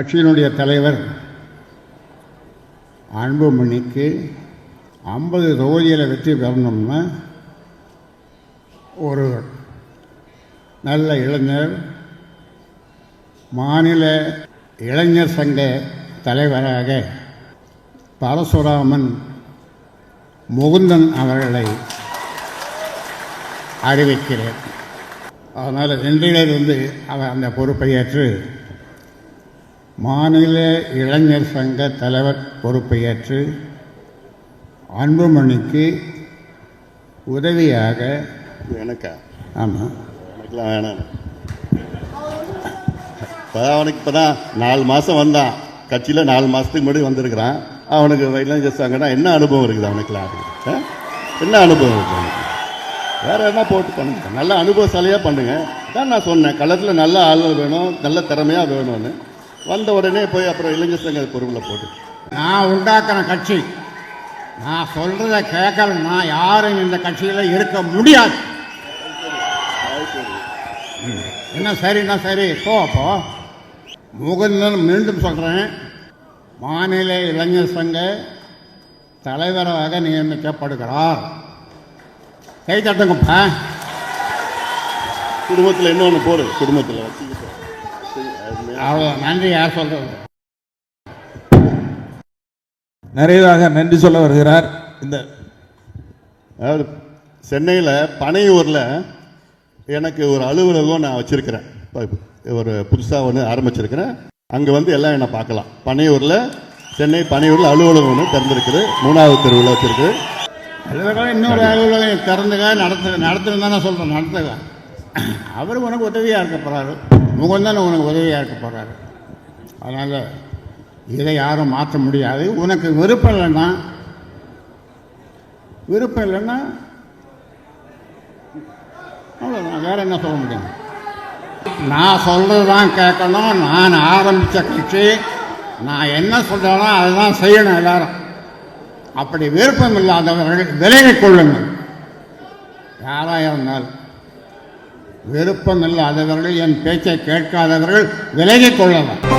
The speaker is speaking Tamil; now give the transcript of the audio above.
கட்சியினுடைய தலைவர் அன்புமணிக்கு ஐம்பது தொகுதியில் வெற்றி பெறணும்னா ஒரு நல்ல இளைஞர் மாநில இளைஞர் சங்க தலைவராக பரசுராமன் முகுந்தன் அவர்களை அறிவிக்கிறேன். அதனால் இன்றையிலிருந்து அவர் அந்த பொறுப்பை ஏற்று மாநில இளைஞர் சங்க தலைவர் பொறுப்பை ஏற்று அன்புமணிக்கு உதவியாக எனக்கா? ஆமாம் எனக்குலாம் வேணாம். இப்போ அவனுக்கு இப்போ தான் நாலு மாதம் வந்தான். கட்சியில் நாலு மாதத்துக்கு முன்னாடி வந்திருக்கிறான். அவனுக்கு இளைஞர் சங்கன்னா என்ன அனுபவம் இருக்குது அவனுக்குலாம்? என்ன அனுபவம் இருக்குது அவனுக்கு? வேற என்ன போட்டு பண்ணுங்க? நல்ல அனுபவசாலியாக பண்ணுங்க. தான் நான் சொன்னேன் களத்தில் நல்ல ஆள் வேணும் நல்ல திறமையாக வேணும்னு. வந்த உடனே போய் அப்புறம் இளைஞர் சங்க பொறுப்பில் போட்டு. நான் உண்டாக்குன கட்சி நான் சொல்கிறத கேட்கலன்னா யாரும் இந்த கட்சியில் இருக்க முடியாது. என்ன சரின்னா சரி? போ அப்போ முகுந்தன் மீண்டும் சொல்கிறேன் மாநில இளைஞர் சங்க தலைவராக நியமிக்கப்படுகிறார். கை தட்டுங்கப்பா. குடும்பத்தில் இன்னொன்று போடு குடும்பத்தில். வச்சுக்கிட்டு அவ்வளோ நன்றி யார் சொல்கிறது நிறைவாக நன்றி சொல்ல வருகிறார். இந்த அதாவது சென்னையில் பனையூரில் எனக்கு ஒரு அலுவலகம் நான் வச்சுருக்கிறேன். ஒரு புதுசாக ஒன்று ஆரம்பிச்சிருக்கிறேன். அங்கே வந்து எல்லாம் என்னை பார்க்கலாம். பனையூரில் சென்னை பனையூரில் அலுவலகம் ஒன்று திறந்திருக்குது. மூணாவது தெருவில் வச்சுருக்கு அலுவலகம் இன்னொரு அலுவலகம் திறந்துக நடத்து நடத்துன்னு தானே சொல்கிறேன் நடத்துக அவர் உனக்கு உதவியாக இருக்க போகிறாரு முகந்தான் உனக்கு உதவியாக இருக்க போகிறாரு அதனால் இதை யாரும் மாற்ற முடியாது. உனக்கு விருப்பம் இல்லைன்னா விருப்பம் இல்லைன்னா அவ்வளோதான் வேறு என்ன சொல்ல முடியும்? நான் சொல்கிறது தான் கேட்கணும். நான் ஆரம்பித்த கட்சி. நான் என்ன சொல்கிறேனோ அதுதான் செய்யணும் எல்லாரும். அப்படி விருப்பம் இல்லாதவர்கள் விலகிக் கொள்ளுங்கள். யாராக இருந்தாலும். விருப்பம் இல்லாதவர்கள் என் பேச்சை கேட்காதவர்கள் விலகிக் கொள்ளலாம்.